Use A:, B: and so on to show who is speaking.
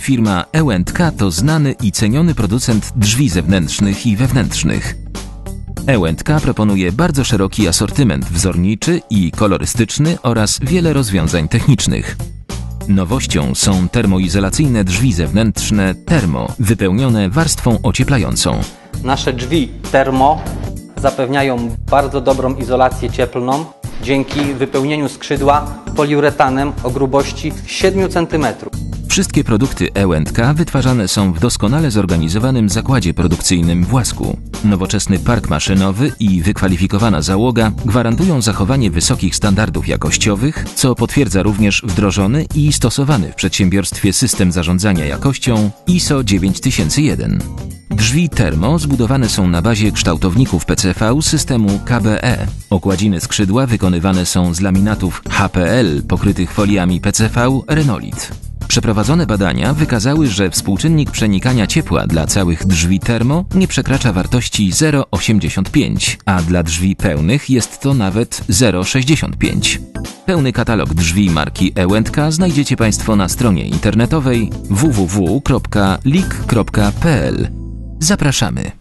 A: Firma E&K to znany i ceniony producent drzwi zewnętrznych i wewnętrznych. E&K proponuje bardzo szeroki asortyment wzorniczy i kolorystyczny oraz wiele rozwiązań technicznych. Nowością są termoizolacyjne drzwi zewnętrzne Termo, wypełnione warstwą ocieplającą.
B: Nasze drzwi termo zapewniają bardzo dobrą izolację cieplną dzięki wypełnieniu skrzydła poliuretanem o grubości 7 cm.
A: Wszystkie produkty E&K wytwarzane są w doskonale zorganizowanym zakładzie produkcyjnym w Łasku. Nowoczesny park maszynowy i wykwalifikowana załoga gwarantują zachowanie wysokich standardów jakościowych, co potwierdza również wdrożony i stosowany w przedsiębiorstwie system zarządzania jakością ISO 9001. Drzwi termo zbudowane są na bazie kształtowników PCV systemu KBE. Okładziny skrzydła wykonywane są z laminatów HPL pokrytych foliami PCV Renolit. Przeprowadzone badania wykazały, że współczynnik przenikania ciepła dla całych drzwi termo nie przekracza wartości 0,85, a dla drzwi pełnych jest to nawet 0,65. Pełny katalog drzwi marki E&K znajdziecie Państwo na stronie internetowej www.lik.pl. Zapraszamy.